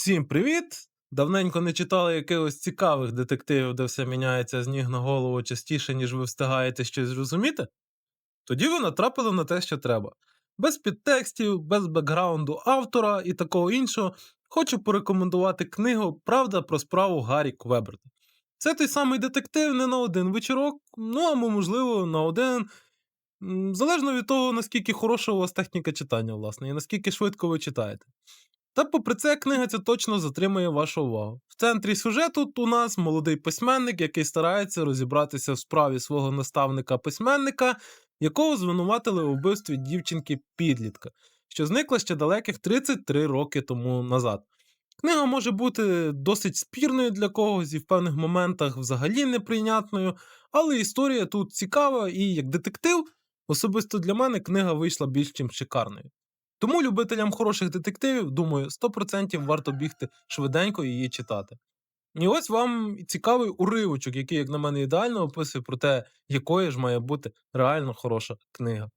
Всім привіт! Давненько не читали якихось цікавих детективів, де все міняється з ніг на голову частіше, ніж ви встигаєте щось зрозуміти? Тоді ви натрапили на те, що треба. Без підтекстів, без бекграунду автора і такого іншого, хочу порекомендувати книгу Правда про справу Гаррі Квеберта. Це той самий детектив не на один вечірок, ну або, можливо, на один. Залежно від того, наскільки хороша у вас техніка читання, власне, і наскільки швидко ви читаєте. Та попри це, книга ця точно затримує вашу увагу. В центрі сюжету у нас молодий письменник, який старається розібратися в справі свого наставника-письменника, якого звинуватили у вбивстві дівчинки-підлітка, що зникла ще далеких 33 роки тому назад. Книга може бути досить спірною для когось і в певних моментах взагалі неприйнятною, але історія тут цікава і як детектив, особисто для мене книга вийшла більш чим шикарною. Тому любителям хороших детективів, думаю, 100% варто бігти швиденько її читати. І ось вам цікавий уривочок, який, як на мене, ідеально описує про те, якою ж має бути реально хороша книга.